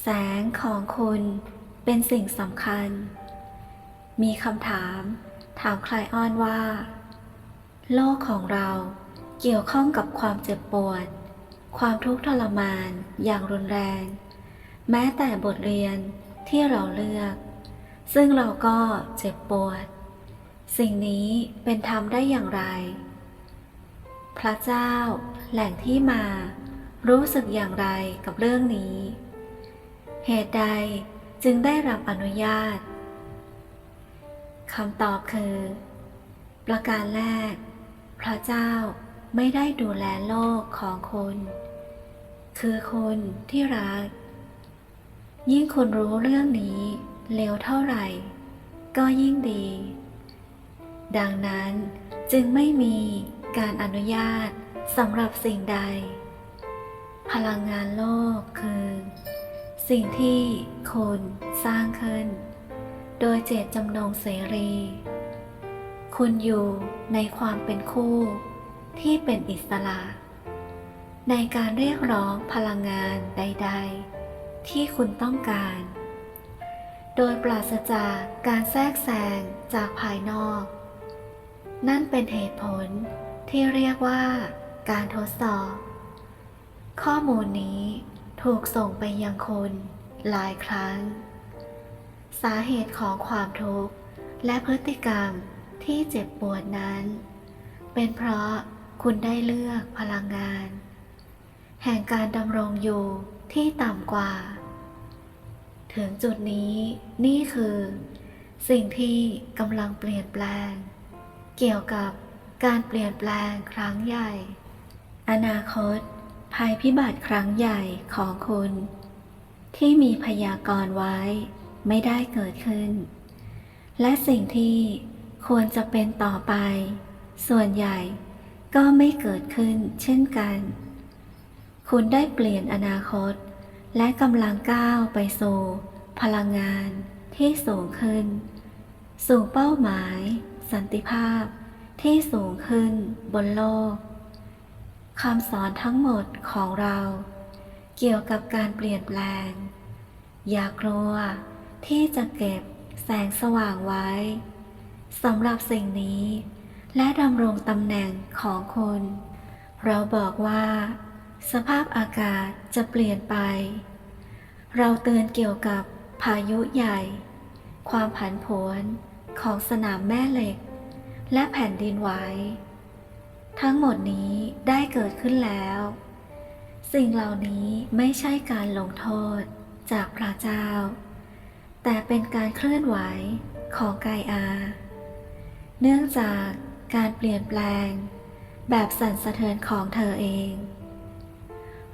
แสงของคุณเป็นสิ่งสำคัญ มีคำถาม ถามใครอ้อนว่า โลกของเราเกี่ยวข้องกับความเจ็บปวด ความทุกข์ทรมานอย่างรุนแรง แม้แต่บทเรียนที่เราเลือก ซึ่งเราก็เจ็บปวด สิ่งนี้เป็นธรรมได้อย่างไร พระเจ้าแหล่งที่มารู้สึกอย่างไรกับเรื่องนี้ เหตุใดจึงได้รับอนุญาตคำตอบคือ ประการแรก พระเจ้าไม่ได้ดูแลโลกของคุณ คือคุณที่รัก ยิ่งคุณรู้เรื่องนี้เร็วเท่าไหร่ ก็ยิ่งดี ดังนั้นจึงไม่มีการอนุญาตสำหรับสิ่งใด พลังงานโลกคือ สิ่งที่คุณสร้างขึ้น โดยเจตจำนงเสรี คุณอยู่ในความเป็นคู่ที่เป็นอิสระ ในการเรียกร้องพลังงานใด ๆ ที่คุณต้องการ โดยปราศจากการแทรกแซงจากภายนอก นั่นเป็นเหตุผลที่เรียกว่าการทดสอบ ข้อมูลนี้ ถูกส่งไปยังคุณหลายครั้ง สาเหตุของความทุกข์และพฤติกรรมที่เจ็บปวดนั้น เป็นเพราะคุณได้เลือกพลังงาน แห่งการดำรงอยู่ที่ต่ำกว่า ถึงจุดนี้นี่คือ สิ่งที่กำลังเปลี่ยนแปลง เกี่ยวกับการเปลี่ยนแปลงครั้งใหญ่ อนาคต ภัยพิบัติครั้งใหญ่ของคุณ ที่มีพยากรณ์ไว้ไม่ได้เกิดขึ้น และสิ่งที่ควรจะเป็นต่อไป ส่วนใหญ่ก็ไม่เกิดขึ้นเช่นกัน คุณได้เปลี่ยนอนาคต และกำลังก้าวไปสู่พลังงานที่สูงขึ้น สู่เป้าหมาย สันติภาพที่สูงขึ้นบนโลก คำสอนทั้งหมดของเรา เกี่ยวกับการเปลี่ยนแปลง อย่ากลัวที่จะเก็บแสงสว่างไว้สำหรับสิ่งนี้ และดำรงตำแหน่งของคุณเราบอกว่า สภาพอากาศจะเปลี่ยนไป เราเตือนเกี่ยวกับพายุใหญ่ ความผันผวนของสนามแม่เหล็ก และแผ่นดินไหว ทั้งหมดนี้ได้เกิดขึ้นแล้ว สิ่งเหล่านี้ไม่ใช่การลงโทษจากพระเจ้า แต่เป็นการเคลื่อนไหวของกายอา เนื่องจากการเปลี่ยนแปลง แบบสั่นสะเทือนของเธอเอง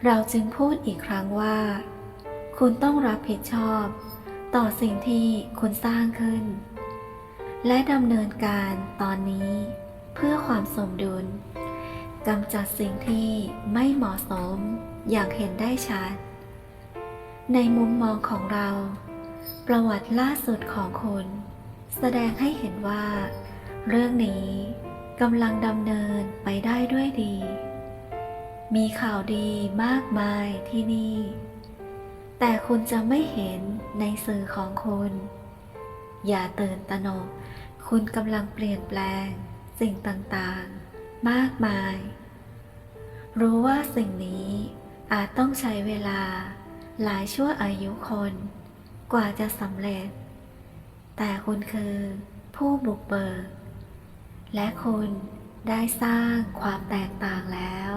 เราจึงพูดอีกครั้งว่า คุณต้องรับผิดชอบ ต่อสิ่งที่คุณสร้างขึ้น และดำเนินการตอนนี้ เพื่อความสมดุลกำจัดสิ่งที่ไม่เหมาะสมอย่างเห็นได้ชัด ในมุมมองของเรา ประวัติล่าสุดของคุณแสดงให้เห็นว่า เรื่องนี้กำลังดำเนินไปได้ด้วยดี มีข่าวดีมากมายที่นี่ แต่คุณจะไม่เห็นในสื่อของคุณ อย่าตื่นตระหนก คุณกำลังเปลี่ยนแปลง สิ่งต่างๆ มากมาย รู้ว่าสิ่งนี้อาจต้องใช้เวลาหลายชั่วอายุคน กว่าจะสำเร็จ แต่คุณคือผู้บุกเบิก และคุณได้สร้างความแตกต่างแล้ว